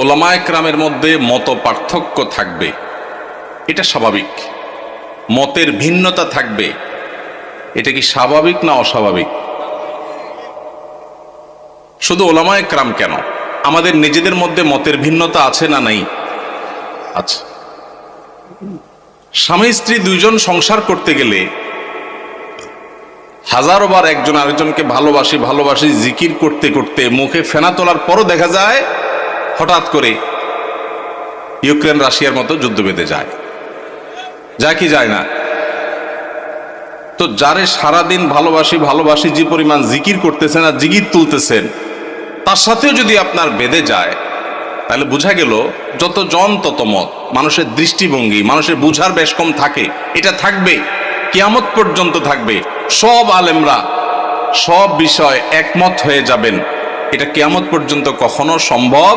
ওলামা একরামের মধ্যে মত পার্থক্য থাকবে। এটা স্বাভাবিক। মতের ভিন্নতা থাকবে। এটা কি স্বাভাবিক না অস্বাভাবিক? শুধু ওলামা একরাম কেন? আমাদের নিজেদের মধ্যে মতের ভিন্নতা আছে না নাই? আচ্ছা। স্বামী স্ত্রী দুইজন সংসার করতে গেলে হাজারো বার একজন আরেকজনকে ভালোবাসি ভালোবাসি, জিকির করতে করতে মুখে ফেনা তোলার পরও দেখা যায় হঠাৎ করে ইউক্রেন রাশিয়ার মতো যুদ্ধ বেঁধে যায়। যা কি যায় না? তো যারে সারাদিন ভালোবাসি ভালোবাসি, যে পরিমাণ জিকির করতেছেন আর জিকির তুলতেছেন, তার সাথেও যদি আপনার বেঁধে যায়, তাহলে বোঝা গেল যত জন তত মত। মানুষের দৃষ্টিভঙ্গি, মানুষের বুঝার বেশ কম থাকে। এটা থাকবে কিয়ামত পর্যন্ত থাকবে। সব আলেমরা সব বিষয় একমত হয়ে যাবেন। এটা কিয়ামত পর্যন্ত কখনো সম্ভব